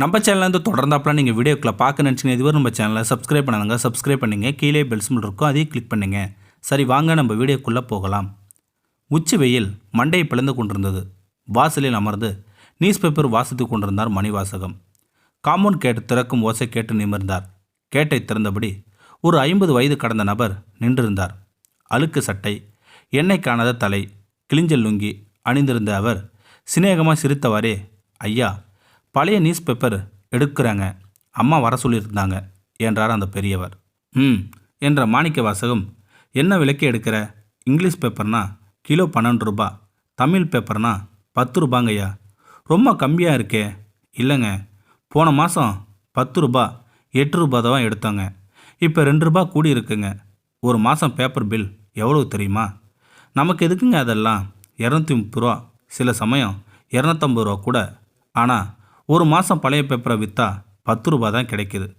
நம்ம சேனல்லேருந்து தொடர்ந்தாப்பெல்லாம் நீங்கள் வீடியோக்களை பார்க்க நினச்சிங்க இதுவரை நம்ம சேனலை சப்ஸ்கிரைப் பண்ணாங்க சப்ஸ்கிரைப் பண்ணிங்க. கீழே பெல் இருக்கும். அதையும் கிளிக் பண்ணுங்க. சரி வாங்க நம்ம வீடியோக்குள்ளே போகலாம். உச்சி வெயில் மண்டையை பிளந்து கொண்டிருந்தது. வாசலில் அமர்ந்து நியூஸ் பேப்பர் வாசித்து கொண்டிருந்தார் மணிவாசகம். காம்பவுண்ட் கேட்டு திறக்கும் ஓசை கேட்டு நிமிர்ந்தார். கேட்டை திறந்தபடி ஒரு ஐம்பது வயது கடந்த நபர் நின்றிருந்தார். அழுக்கு சட்டை எண்ணெய் காணாத தலை கிழிஞ்சல் லுங்கி அணிந்திருந்த அவர் சிநேகமாக சிரித்தவாறே ஐயா பழைய நியூஸ் பேப்பர் எடுக்கிறாங்க. அம்மா வர சொல்லியிருந்தாங்க என்றார் அந்த பெரியவர். ம் என்ற மாணிக்க வாசகம் என்ன விலைக்கு எடுக்கிற? இங்கிலீஷ் பேப்பர்னா கிலோ பன்னெண்டு ரூபா தமிழ் பேப்பர்னா பத்து ரூபாங்கய்யா. ரொம்ப கம்மியாக இருக்கே. இல்லைங்க போன மாதம் பத்து ரூபா எட்டு ரூபா தான் எடுத்தோங்க. இப்போ ரெண்டு ரூபா கூடி இருக்குங்க. ஒரு மாதம் பேப்பர் பில் எவ்வளோ தெரியுமா? நமக்கு எதுக்குங்க அதெல்லாம்? இரநூத்தி முப்பது ரூபா சில சமயம் இரநூத்தம்பது ரூபா கூட. ஆனால் ஒரு மாதம் பழைய பேப்பரை விற்றா பத்து ரூபா தான் கிடைக்குது.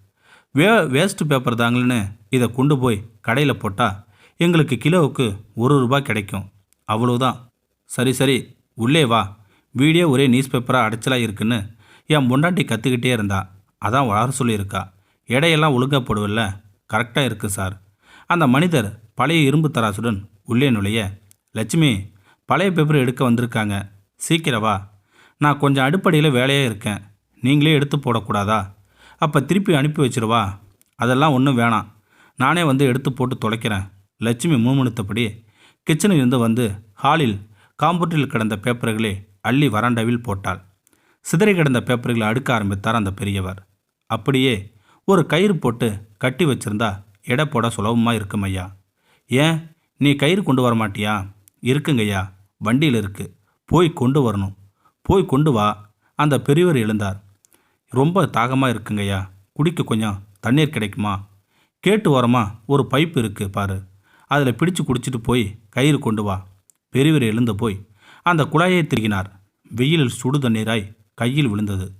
வே வேஸ்ட்டு பேப்பர் தாங்கன்னு இதை கொண்டு போய் கடையில் போட்டால் எங்களுக்கு கிலோவுக்கு ஒரு ரூபாய் கிடைக்கும். அவ்வளோதான் சரி சரி உள்ளே வா. வீடியோ ஒரே நியூஸ் பேப்பராக அடைச்சலாக இருக்குன்னு என் முண்டாட்டி கற்றுக்கிட்டே இருந்தா. அதான் வர சொல்லியிருக்கா. எடையெல்லாம் ஒழுங்கப்படுவில்ல கரெக்டாக இருக்கு சார் அந்த மனிதர் பழைய இரும்பு தராசுடன் உள்ளே நுழைய லட்சுமி பழைய பேப்பர் எடுக்க வந்திருக்காங்க. சீக்கிரம் வா. நான் கொஞ்சம் அடுப்படியில் வேலையாக இருக்கேன். நீங்களே எடுத்து போடக்கூடாதா? அப்போ திருப்பி அனுப்பி வச்சிருவா. அதெல்லாம் ஒன்றும் வேணாம். நானே வந்து எடுத்து போட்டு தொலைக்கிறேன். லட்சுமி முணுமுணுத்தபடி கிச்சனில் இருந்து வந்து ஹாலில் காம்பவுண்டில் கிடந்த பேப்பர்களை அள்ளி வராண்டாவில் போட்டாள். சிதறி கிடந்த பேப்பர்களை அடுக்க ஆரம்பித்தார் அந்த பெரியவர். அப்படியே ஒரு கயிறு போட்டு கட்டி வச்சிருந்தா எடை போட சுலபமாக இருக்கும் ஐயா. ஏன்? நீ கயிறு கொண்டு வர மாட்டியா இருக்குங்கய்யா. வண்டியில் இருக்கு. போய் கொண்டு வரணும். போய் கொண்டு வா. அந்த பெரியவர் எழுந்தார். ரொம்ப தாகமாக இருக்குங்கய்யா. குடிக்க கொஞ்சம் தண்ணீர் கிடைக்குமா? கேட்டு வரமா ஒரு பைப் இருக்கு பாரு. அதில் பிடிச்சு குடிச்சிட்டு போய் கயிறு கொண்டு வா. பெரியவர் எழுந்து போய் அந்த குழாயை திருகினார். வெயிலில் சுடு தண்ணீராய் கையில் விழுந்தது.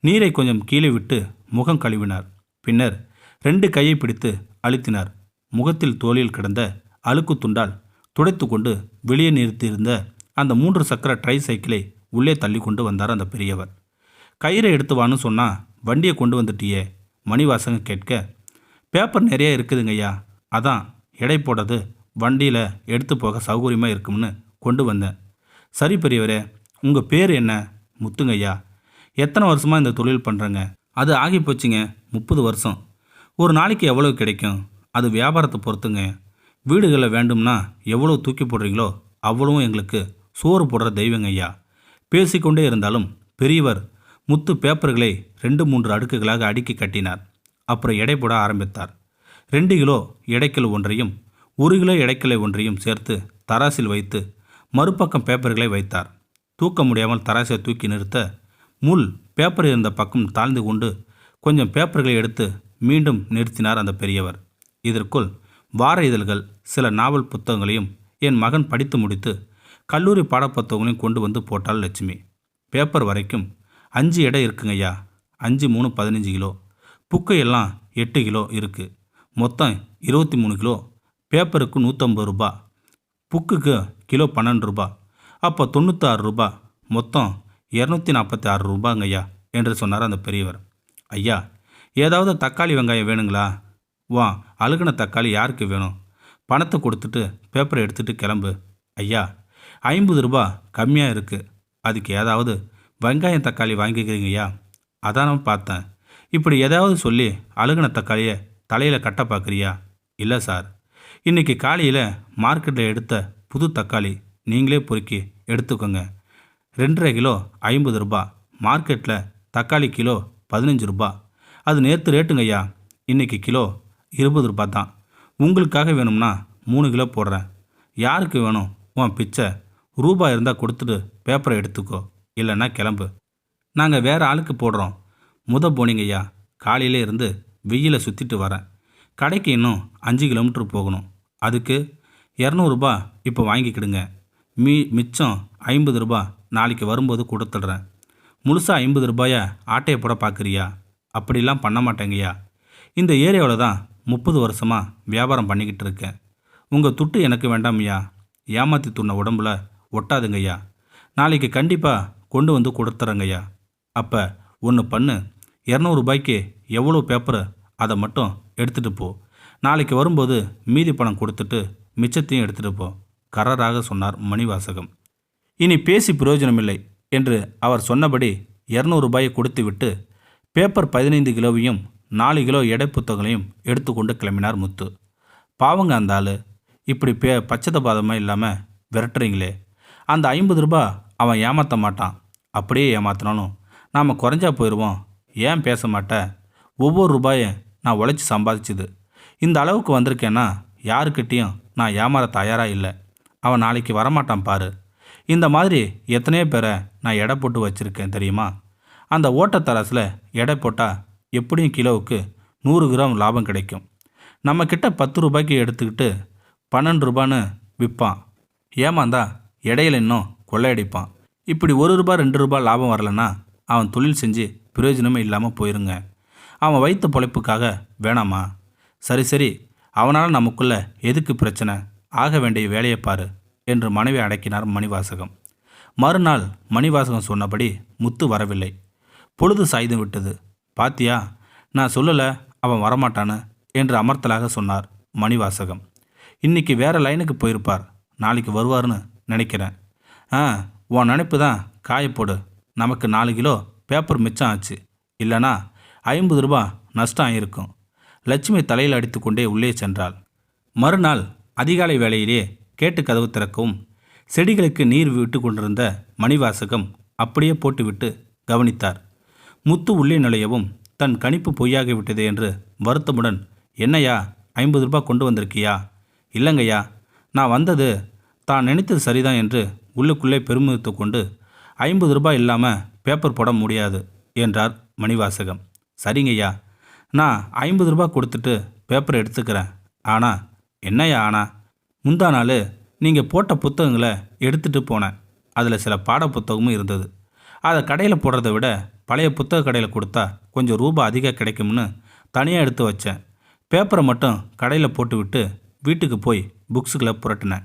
நீரை கொஞ்சம் கீழே விட்டு முகம் கழுவினார். பின்னர் ரெண்டு கையை பிடித்து அழுத்தினார். முகத்தில் தோளில் கிடந்த அழுக்கு துண்டால் துடைத்து கொண்டு வெளியே நிறுத்தியிருந்த அந்த மூன்று சக்கர ட்ரை சைக்கிளை உள்ளே தள்ளி கொண்டு வந்தார் அந்த பெரியவர். கயிறை எடுத்து வான்னு சொன்னால் வண்டியை கொண்டு வந்துட்டியே மணிவாசகம் கேட்க பேப்பர் நிறைய இருக்குதுங்கய்யா. அதான் எடை போடுறது வண்டியில் எடுத்து போக சௌகரியமாக இருக்கும்னு கொண்டு வந்தேன். சரி பெரியவரே உங்கள் பேர் என்ன? முத்துங்கய்யா. எத்தனை வருஷமாக இந்த தொழில் பண்ணுறேங்க அது ஆகி போச்சுங்க முப்பது வருஷம். ஒரு நாளைக்கு எவ்வளோ கிடைக்கும்? அது வியாபாரத்தை பொறுத்துங்க. வீடுகளில் வேண்டும்னா எவ்வளோ தூக்கி போடுறீங்களோ அவ்வளவும் எங்களுக்கு சோறு போடுற தெய்வங்க ஐயா பேசிக்கொண்டே இருந்தாலும் பெரியவர் முத்து பேப்பர்களை ரெண்டு மூன்று அடுக்குகளாக அடுக்கி கட்டினார். அப்புறம் எடை போட ஆரம்பித்தார். ரெண்டு கிலோ எடைக்கல் ஒன்றையும் ஒரு கிலோ எடைக்கலை ஒன்றையும் சேர்த்து தராசில் வைத்து மறுபக்கம் பேப்பர்களை வைத்தார். தூக்க முடியாமல் தராசை தூக்கி நிறுத்த முள் பேப்பர் இருந்த பக்கம் தாழ்ந்து கொண்டு கொஞ்சம் பேப்பர்களை எடுத்து மீண்டும் நிறுத்தினார் அந்த பெரியவர். இதற்குள் வார இதழ்கள் சில நாவல் புத்தகங்களையும் என் மகன் படித்து முடித்து கல்லூரி பாடப்புத்தகங்களையும் கொண்டு வந்து போட்டாள் லட்சுமி. பேப்பர் வரைக்கும் அஞ்சு எடை இருக்குங்கய்யா அஞ்சு மூணு பதினஞ்சு கிலோ. புக்கு எல்லாம் எட்டு கிலோ இருக்குது மொத்தம் இருபத்தி மூணு கிலோ. பேப்பருக்கு நூற்றம்பது ரூபா. புக்குக்கு கிலோ பன்னெண்டு ரூபா. அப்போ தொண்ணூற்றாறு ரூபா. மொத்தம் இரநூத்தி நாற்பத்தி ஆறு ரூபாங்கய்யா என்று சொன்னார் அந்த பெரியவர். ஐயா ஏதாவது தக்காளி வெங்காயம் வேணுங்களா? வா அழுகுன தக்காளி யாருக்கு வேணும்? பணத்தை கொடுத்துட்டு பேப்பரை எடுத்துகிட்டு கிளம்பு. ஐயா ஐம்பது ரூபா கம்மியாக இருக்குது அதுக்கு ஏதாவது வெங்காயம் தக்காளி வாங்கிக்கிறீங்கய்யா? அதான் பார்த்தேன். இப்படி ஏதாவது சொல்லி அழுகுன தக்காளியை தலையில் கட்ட பார்க்குறியா? இல்லை சார். இன்றைக்கி காலையில் மார்க்கெட்டில் எடுத்த புது தக்காளி நீங்களே பொறுக்கி எடுத்துக்கோங்க. ரெண்டரை கிலோ ஐம்பது ரூபா. மார்க்கெட்டில் தக்காளி கிலோ பதினஞ்சு ரூபா. அது நேற்று ரேட்டுங்கய்யா. இன்றைக்கி கிலோ இருபது ரூபா தான். உங்களுக்காக வேணும்னா மூணு கிலோ போடுறேன். யாருக்கு வேணும்? உன் பிச்சை ரூபா இருந்தால் கொடுத்துட்டு பேப்பரை எடுத்துக்கோ. இல்லைன்னா கிளம்பு. நாங்கள் வேறு ஆளுக்கு போடுறோம். முத போனீங்கய்யா காலையிலே இருந்து வெயிலை சுற்றிட்டு வரேன். கடைக்கு இன்னும் அஞ்சு கிலோமீட்டர் போகணும். அதுக்கு இரநூறுபா இப்போ வாங்கிக்கிடுங்க. மீ மிச்சம் ஐம்பது ரூபா நாளைக்கு வரும்போது கொடுத்துட்றேன். முழுசாக ஐம்பது ரூபாயை ஆட்டையை போட பார்க்குறியா அப்படிலாம் பண்ண மாட்டேங்கய்யா இந்த ஏரியாவில் தான் முப்பது வருஷமாக வியாபாரம் பண்ணிக்கிட்டு இருக்கேன். உங்கள் துட்டு எனக்கு வேண்டாம்யா ஏமாற்றி துண்ண உடம்புல ஒட்டாதுங்கய்யா. நாளைக்கு கண்டிப்பாக கொண்டு வந்து கொடுத்துறேங்கய்யா. அப்போ ஒன்று பண்ணு. இரநூறுபாய்க்கு எவ்வளோ பேப்பரு அதை மட்டும் எடுத்துகிட்டு போ. நாளைக்கு வரும்போது மீதி பணம் கொடுத்துட்டு மிச்சத்தையும் எடுத்துகிட்டு போ. கரராக சொன்னார் மணிவாசகம். இனி பேசி பிரயோஜனமில்லை என்று அவர் சொன்னபடி இரநூறுபாயை கொடுத்துவிட்டு பேப்பர் பதினைந்து கிலோவையும் நாலு கிலோ எடை புத்தகங்களையும் எடுத்துக்கொண்டு கிளம்பினார் முத்து. பாவங்க அந்த ஆள். இப்படி பே பச்சத பாதமாக இல்லாமல் விரட்டுறீங்களே. அந்த ஐம்பது ரூபாய் அவன் ஏமாற்ற மாட்டான். அப்படியே ஏமாத்தினாலும் நாம் குறைஞ்சா போயிடுவோம் ஏன் பேச மாட்டேன் ஒவ்வொரு ரூபாயை நான் உழைச்சி சம்பாதிச்சது. இந்த அளவுக்கு வந்திருக்கேன்னா யாருக்கிட்டேயும் நான் ஏமாற தயாராக இல்லை. அவன் நாளைக்கு வரமாட்டான் பாரு. இந்த மாதிரி எத்தனையோ பேரை நான் எடை போட்டு வச்சுருக்கேன் தெரியுமா? அந்த ஓட்டத்தராசில் எடை போட்டால் எப்படியும் கிலோவுக்கு நூறு கிராம் லாபம் கிடைக்கும். நம்மக்கிட்ட பத்து ரூபாய்க்கு எடுத்துக்கிட்டு பன்னெண்டு ரூபான்னு விற்பான் ஏமாந்தா இடையில இன்னும் கொள்ளையடிப்பான். இப்படி ஒரு ரூபா ரெண்டு ரூபாய் லாபம் வரலன்னா அவன் தொழில் செஞ்சு பிரயோஜனமே இல்லாமல் போயிருங்க. அவன் வைத்த பொழைப்புக்காக வேணாமா? சரி சரி. அவனால் நமக்குள்ளே எதுக்கு பிரச்சனை? ஆக வேண்டிய வேலையை பாரு என்று மனைவி அடக்கினார் மணிவாசகம். மறுநாள் மணிவாசகம் சொன்னபடி முத்து வரவில்லை. பொழுது சாய்ந்து விட்டது. பாத்தியா நான் சொல்லலை அவன் வரமாட்டான்னு என்று அமர்த்தலாக சொன்னார் மணிவாசகம். இன்னைக்கு வேற லைனுக்கு போயிருப்பார். நாளைக்கு வருவார்னு நினைக்கிறேன். ஆ உன் நினைப்பு தான். காயப்போடு நமக்கு நாலு கிலோ பேப்பர் மிச்சம் ஆச்சு. இல்லைனா ஐம்பது ரூபா நஷ்டம் ஆகியிருக்கும் லட்சுமி தலையில் அடித்துக்கொண்டே உள்ளே சென்றாள். மறுநாள் அதிகாலை வேளையிலே கேட்டு கதவு திறக்கவும் செடிகளுக்கு நீர் விட்டு கொண்டிருந்த மணிவாசகம் அப்படியே போட்டுவிட்டு கவனித்தார். முத்து உள்ளே நுழையவும் தன் கணிப்பு பொய்யாகிவிட்டது என்று வருத்தமுடன் என்னையா ஐம்பது ரூபாய் கொண்டு வந்திருக்கியா? இல்லைங்கய்யா நான் வந்தது தான் நினைத்தது சரிதான் என்று உள்ளுக்குள்ளே பெருமித்து கொண்டு ஐம்பது ரூபாய் இல்லாமல் பேப்பர் போட முடியாது என்றார் மணிவாசகம். சரிங்கய்யா நான் ஐம்பது ரூபாய் கொடுத்துட்டு பேப்பர் எடுத்துக்கிறேன். ஆனால் என்னய்யா ஆனா? முந்தா நாள் நீங்கள் போட்ட புத்தகங்களை எடுத்துகிட்டு போனேன். அதில் சில பாட புத்தகமும் இருந்தது. அதை கடையில் போடுறத விட பழைய புத்தக கடையில் கொடுத்தா கொஞ்சம் ரூபாய் அதிகம் கிடைக்கும்னு தனியாக எடுத்து வச்சேன். பேப்பரை மட்டும் கடையில் போட்டுவிட்டு வீட்டுக்கு போய் புக்ஸுகளை புரட்டினேன்.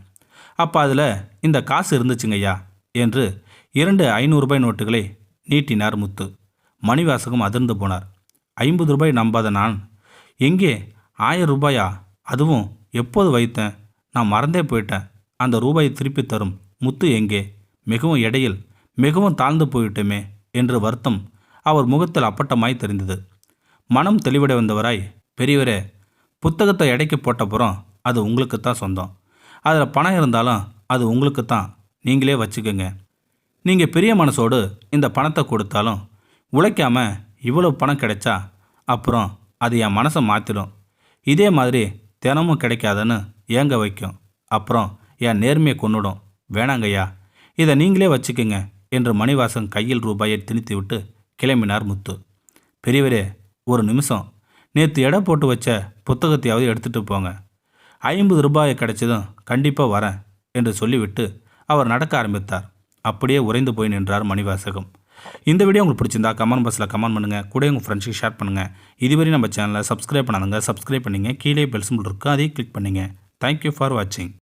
அப்போ அதில் இந்த காசு இருந்துச்சுங்கய்யா என்று இரண்டு ஐநூறு ரூபாய் நோட்டுகளை நீட்டினார் முத்து. மணிவாசகம் அதிர்ந்து போனார். ஐம்பது ரூபாய் நம்பாத நான். எங்கே? ஆயிரம் ரூபாயா? அதுவும் எப்போது வைத்தேன்? நான் மறந்தே போயிட்டேன். அந்த ரூபாயை திருப்பி தரும் முத்து எங்கே? மிகவும் இடையில் மிகவும் தாழ்ந்து போயிட்டோமே என்று வருத்தம் அவர் முகத்தில் அப்பட்டமாய் தெரிந்தது. மனம் தெளிவடை வந்தவராய் பெரியவரே புத்தகத்தை எடைக்கு போட்டப்புறம் அது உங்களுக்கு தான் சொந்தம். அதில் பணம் இருந்தாலும் அது உங்களுக்கு தான் நீங்களே வச்சுக்கோங்க. நீங்கள் பெரிய மனசோடு இந்த பணத்தை கொடுத்தாலும் உழைக்காமல் இவ்வளோ பணம் கிடைச்சா அப்புறம் அது என் மனசை மாற்றிடும் இதே மாதிரி தினமும் கிடைக்காதுன்னு ஏங்க வைக்கும்? அப்புறம் என் நேர்மையை கொண்டுடும் வேணாங்கய்யா. இதை நீங்களே வச்சுக்கோங்க என்று மணிவாசன் கையில் ரூபாயை திணித்து விட்டு கிளம்பினார் முத்து. பெரியவரே ஒரு நிமிஷம். நேற்று எடை போட்டு வச்ச புத்தகத்தையாவது எடுத்துகிட்டு போங்க. ஐம்பது ரூபாய் கிடைச்சதும் கண்டிப்பாக வரேன் என்று சொல்லிவிட்டு அவர் நடக்க ஆரம்பித்தார். அப்படியே உறைந்து போய் நின்றார் மணிவாசகம். இந்த வீடியோ உங்களுக்கு பிடிச்சிருந்தா கமெண்ட் பாக்ஸில் கமெண்ட் பண்ணுங்கள் கூட உங்கள் ஃப்ரெண்ட்ஸுக்கு ஷேர் பண்ணுங்கள் இதுவரை நம்ம சேனலை சப்ஸ்கிரைப் பண்ணாதுங்க சப்ஸ்கிரைப் பண்ணிங்க. கீழே பெல் சிம்பிள் இருக்குது அதையும் கிளிக் பண்ணுங்கள் தேங்க்யூ ஃபார் வாட்சிங்